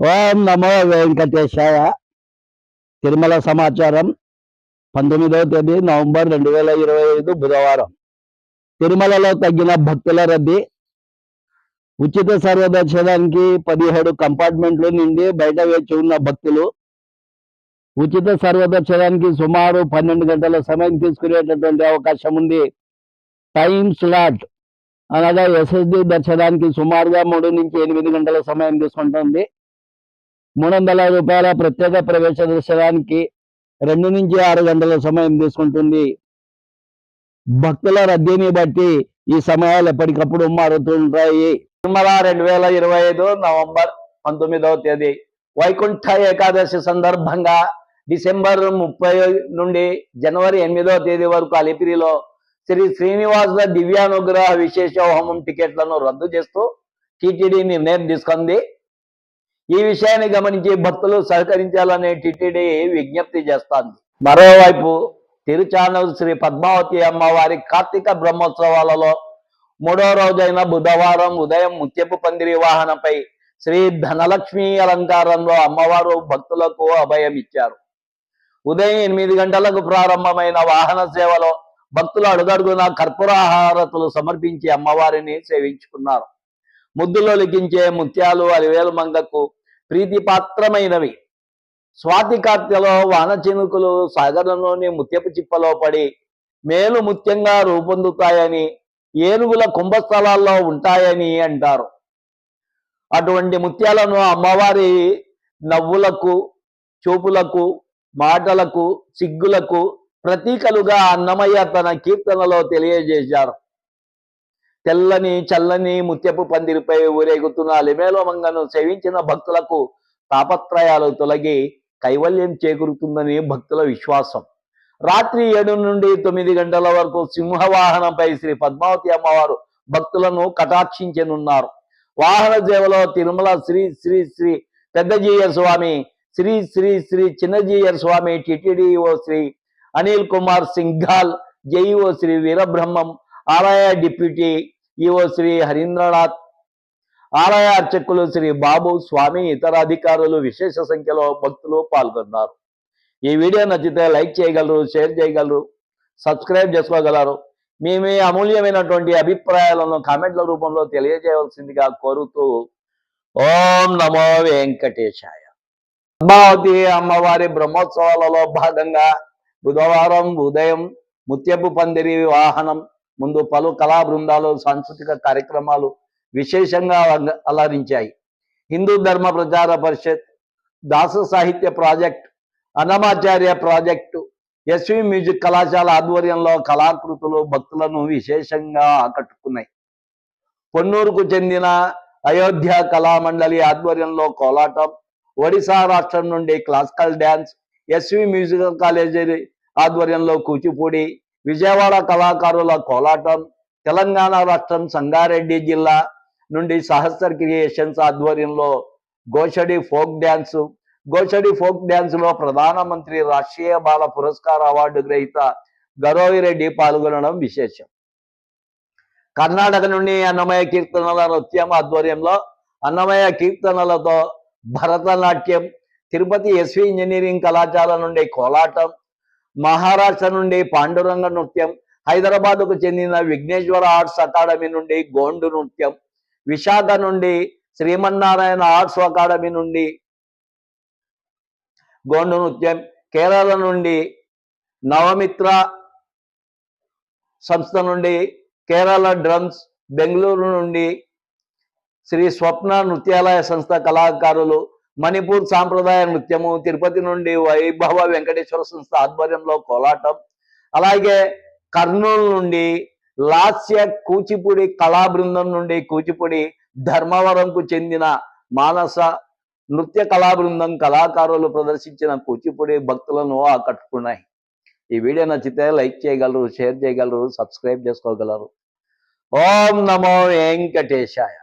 ఓం నమో వెంకటేశాయ. తిరుమల సమాచారం పంతొమ్మిదవ తేదీ నవంబర్ రెండు వేల ఇరవై ఐదు బుధవారం. తిరుమలలో తగ్గిన భక్తుల రద్దీ. ఉచిత సర్వదర్శనానికి పదిహేడు కంపార్ట్మెంట్లు నిండి బయట వేచి ఉన్న భక్తులు. ఉచిత సర్వదర్శనానికి సుమారు పన్నెండు గంటల సమయం తీసుకునేటటువంటి అవకాశం ఉంది. టైం స్లాట్ అనగా ఎస్ఎస్డి దర్శనానికి సుమారుగా మూడు నుంచి ఎనిమిది గంటల సమయం తీసుకుంటుంది. మూడు వందల రూపాయల ప్రత్యేక ప్రవేశ దర్శనానికి రెండు నుంచి ఆరు గంటల సమయం తీసుకుంటుంది. భక్తుల రద్దీని బట్టి ఈ సమయాలు ఎప్పటికప్పుడు మారుతుంటాయి తిరుమల రెండు వేల ఇరవై ఐదు నవంబర్ పంతొమ్మిదవ తేదీ. వైకుంఠ ఏకాదశి సందర్భంగా డిసెంబర్ ముప్పై నుండి జనవరి ఎనిమిదవ తేదీ వరకు అలిపిరిలో శ్రీ శ్రీనివాసుల దివ్యానుగ్రహ విశేష హోమం టికెట్లను రద్దు చేస్తూ టీటీడీ నిర్ణయం తీసుకుంది. ఈ విషయాన్ని గమనించి భక్తులు సహకరించాలని టిటిడి విజ్ఞప్తి చేస్తాను మరోవైపు తిరుచానూరు శ్రీ పద్మావతి అమ్మవారి కార్తీక బ్రహ్మోత్సవాలలో మూడో రోజైన బుధవారం ఉదయం ముత్యపు పందిరి వాహనంపై శ్రీ ధనలక్ష్మి అలంకారంలో అమ్మవారు భక్తులకు అభయం ఇచ్చారు ఉదయం ఎనిమిది గంటలకు ప్రారంభమైన వాహన సేవలో భక్తులు అడుగడుగున కర్పూరహారతులు సమర్పించి అమ్మవారిని సేవించుకున్నారు. ముద్దులో లిఖించే ముత్యాలు అలివేలు మంగకు ప్రీతిపాత్రమైనవి. స్వాతి కార్తెలో వాన చినుకులు సాగరంలోని ముత్యపు చిప్పలో పడి మేలు ముత్యంగా రూపొందుతాయని ఏనుగుల కుంభస్థలాల్లో ఉంటాయని అంటారు. అటువంటి ముత్యాలను అమ్మవారి నవ్వులకు చూపులకు మాటలకు సిగ్గులకు ప్రతీకలుగా అన్నమయ్య తన కీర్తనలో తెలియజేశారు. తెల్లని చల్లని ముత్యపు పందిరిపై ఊరేగుతున్న లిమేలో మంగను సేవించిన భక్తులకు తాపత్రయాలు తొలగి కైవల్యం చేకూరుతుందని భక్తుల విశ్వాసం. రాత్రి ఏడు నుండి తొమ్మిది గంటల వరకు సింహవాహనంపై శ్రీ పద్మావతి అమ్మవారు భక్తులను కటాక్షించనున్నారు. వాహన సేవలో Tirumala Shri Shri Shri పెద్దజీయ Swami Shri Shri Shri Chinna Jeeyar Swami TTD EO Shri Anil Kumar Singhal JEO Shri Veerabrahmam ఆలయ డిప్యూటీ ఈవో శ్రీ హరీంద్రనాథ్. ఆలయ అర్చకులు శ్రీ బాబు స్వామి ఇతర అధికారులు విశేష సంఖ్యలో భక్తులు పాల్గొన్నారు. ఈ వీడియో నచ్చితే లైక్ చేయగలరు షేర్ చేయగలరు సబ్స్క్రైబ్ చేసుకోగలరు. మీ మీ అమూల్యమైనటువంటి అభిప్రాయాలను కామెంట్ల రూపంలో తెలియజేయవలసిందిగా కోరుతూ ఓం నమో వెంకటేశాయ. పద్మావతి అమ్మవారి బ్రహ్మోత్సవాలలో భాగంగా బుధవారం ఉదయం ముత్యపు పందిరి వాహనం ముందు పలు కళా బృందాలు సాంస్కృతిక కార్యక్రమాలు విశేషంగా అల- అలరించాయి. హిందూ ధర్మ Prachara Parishad Dasa Sahitya project Annamacharya project SV music కళాశాల ఆధ్వర్యంలో కళాకృతులు భక్తులను విశేషంగా ఆకట్టుకున్నాయి. పొన్నూరుకు చెందిన అయోధ్య కళామండలి ఆధ్వర్యంలో కోలాటం ఒడిశా రాష్ట్రం నుండి classical dance SV musical college ఆధ్వర్యంలో కూచిపూడి విజయవాడ కళాకారుల కోలాటం తెలంగాణ రాష్ట్రం సంగారెడ్డి జిల్లా నుండి సహస్ర క్రియేషన్స్ ఆధ్వర్యంలో Goshadi folk dance. Goshadi folk డ్యాన్సులో ప్రధానమంత్రి రాష్ట్రీయ బాల పురస్కార అవార్డు గ్రహీత గౌరవిరెడ్డి పాల్గొనడం విశేషం. కర్ణాటక నుండి అన్నమయ్య కీర్తనల నృత్యం ఆధ్వర్యంలో Annamayya కీర్తనలతో Bharatanatyam Tirupati S V engineering కళాశాల నుండి కోలాటం మహారాష్ట్ర నుండి పాండురంగ నృత్యం హైదరాబాద్కు చెందిన విఘ్నేశ్వర ఆర్ట్స్ అకాడమీ నుండి గోండు నృత్యం విశాఖ నుండి శ్రీమన్నారాయణ ఆర్ట్స్ అకాడమీ నుండి గోండు నృత్యం కేరళ నుండి నవమిత్ర సంస్థ నుండి కేరళ డ్రమ్స్ బెంగళూరు నుండి శ్రీ స్వప్న నృత్యాలయ సంస్థ కళాకారులు మణిపూర్ సాంప్రదాయ నృత్యము తిరుపతి నుండి వైభవ వెంకటేశ్వర సంస్థ ఆధ్వర్యంలో కోలాటం అలాగే కర్నూలు నుండి లాస్య కూచిపూడి కళా బృందం నుండి కూచిపూడి ధర్మవరంకు చెందిన మానస నృత్య కళా బృందం కళాకారులు ప్రదర్శించిన కూచిపూడి భక్తులను ఆకట్టుకున్నాయి. ఈ వీడియో నచ్చితే లైక్ చేయగలరు షేర్ చేయగలరు సబ్స్క్రైబ్ చేసుకోగలరు. ఓం నమో వెంకటేశాయ.